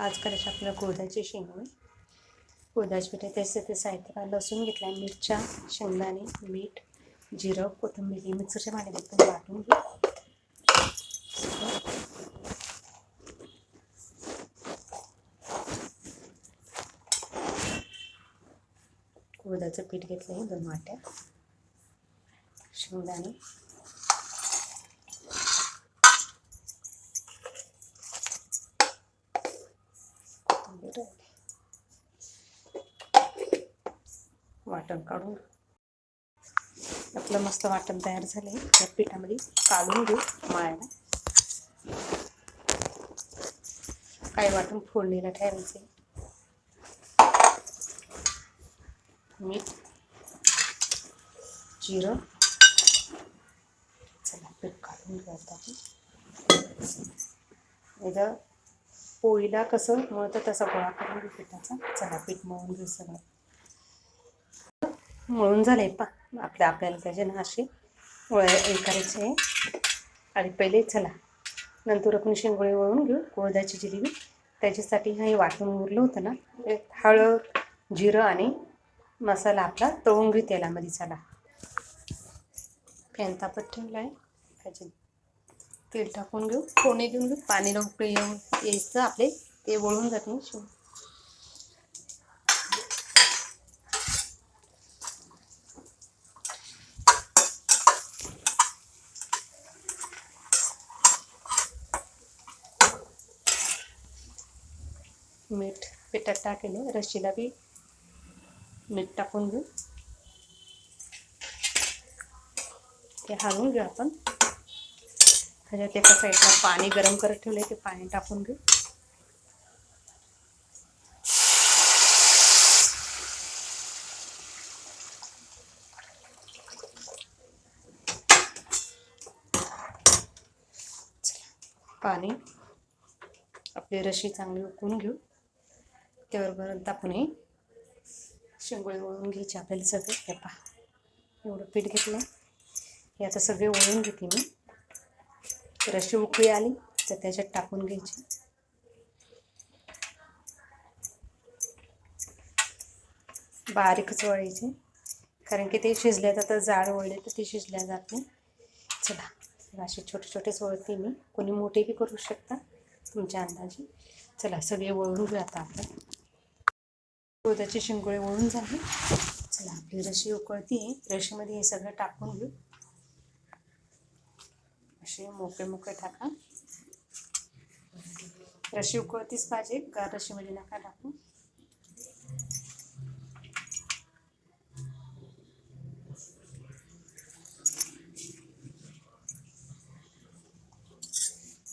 आज करायचे आपल्याला कुळदाची शेंगोळे कुळदाची पिठे त्याचे ते साहित्य लसूण घेतला मिरच्या शेंगदाणे मीठ जिरं कोथिंबीर हे मिक्सरच्या भांड्यात एकदम वाटून घेऊ गोदाचं पीठ घेतलं आहे दोन वाट्या. शेंगदाणे कोथिंबीर वाटण काढून. आपलं मस्त वाटण तयार झालंय. त्या पिठामध्ये काढून घेऊ माळ्याला. काय वाटण फोडणीला ठेवायचे मीठ जिरं. चला पीठ काढून घेऊ आता आपण. इथं पोळीला कसं मळतं तसा गोळा करून घेऊ पिठाचा. चला पीठ मळून घेऊ सगळं. मळून झाले पा. आपल्या आपल्याला त्याचे ना अशी. वळ हे करायचे. आहे आणि पहिले चला. नंतर आपण शेंगोळे वळून घेऊ. कोळदाची जिलेबी. त्याच्यासाठी हे वाटून उरलं होतं ना. हळद जिरं आणि मसाला आपला तळून घेऊ तेलामध्ये चला. फॅन तापत ठेवला आहे त्याचे तेल टाकून घेऊ. फोडणी देऊन घेऊ. पाणी लवकर येऊन यायचं आपले. ते वळून जात मीठ पिठात टाकेले रशीला बी मीठ टाकून घेऊ. ते हलवून घेऊ आपण. त्याच्यात एका साईडला पाणी गरम करत ठेवलं ते पाणी टाकून घेऊ. पाणी आपली रशी चांगली उकळून घेऊ. त्याबरोबर आपण हे शेंगोळे वळून घ्यायची आपल्याला सगळे. हे पहा. एवढं पीठ घेतलं. हे आता सगळे वळून घेते मी. रशी उकळी आली तर त्याच्यात टाकून घ्यायची. बारीकच वळायचे. कारण की ते शिजले जातं जाड वळले तर ते शिजल्या जात नाही. चला असे छोटे छोटेच वळते मी. कोणी मोठे बी करू शकता तुमच्या अंदाजे. चला सगळे वळून आता आपण. दुधाचे शिंगोळे वळून झाले. चला आपली रशी उकळती. आहे रशीमध्ये हे सगळं टाकून घेऊ. असे मोकळे मोकळे टाका. रशी उकळतीच पाहिजे गार रशीमध्ये नका टाकू?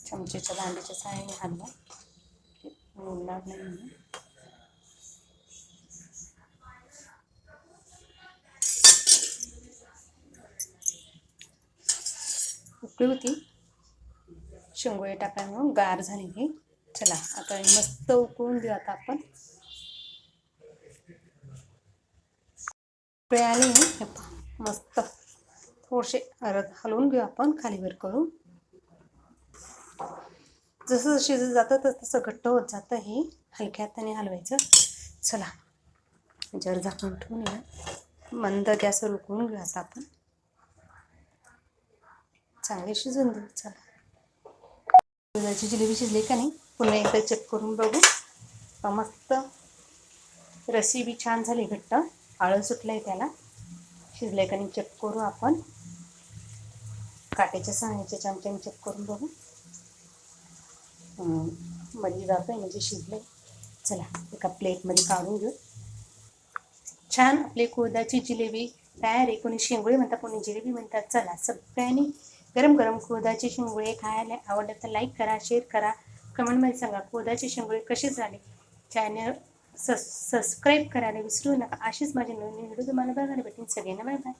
चमचेच्या दांडीच्या साहाय्याने हलवा मुरणार नाही उकळी होती. शेंगोळे टाकल्यामुळं गार झाली हे. चला आता मस्त उकळून देऊ आता आपण. उकळे आले हे. मस्त. थोडेसे अर्ध हलवून घेऊ आपण खालीवर करून. जसं शिजत जातं तसं तसं घट्ट होत जातं हे. हलक्या हाताने हलवायचं. चला जर झाकून ठेवून या मंद गॅसवर उकळून घेऊ आता आपण. चांगले शिजून देऊ चला. दुधाची जिलेबी शिजली का नाही पुन्हा एकदा चेक करून बघू. मस्त रसी बी छान झाली घट्ट. आळं सुटलं आहे त्याला. शिजलं का नाही चेक करू आपण. काट्याच्या सहाय्याच्या चमच्याने चेक करून बघू. मध्ये जातं आहे म्हणजे शिजलं चला एका प्लेटमध्ये काढून घेऊ. छान आपली कोदाची जिलेबी तयार आहे. कोणी शेंगोळे म्हणतात कोणी जिलेबी म्हणतात. चला सगळ्यांनी गरम गरम कोदाचे शेंगोळे खायला आवडलं तर लाईक करा शेअर करा. कमेंटमध्ये सांगा कोदाचे शेंगोळे कसे झाले? चॅनल सस सबस्क्राईब करायला विसरू नका. अशीच माझी नवीन व्हिडिओ तुम्हाला बघायला भेटेल सगळ्यांना बाय बाय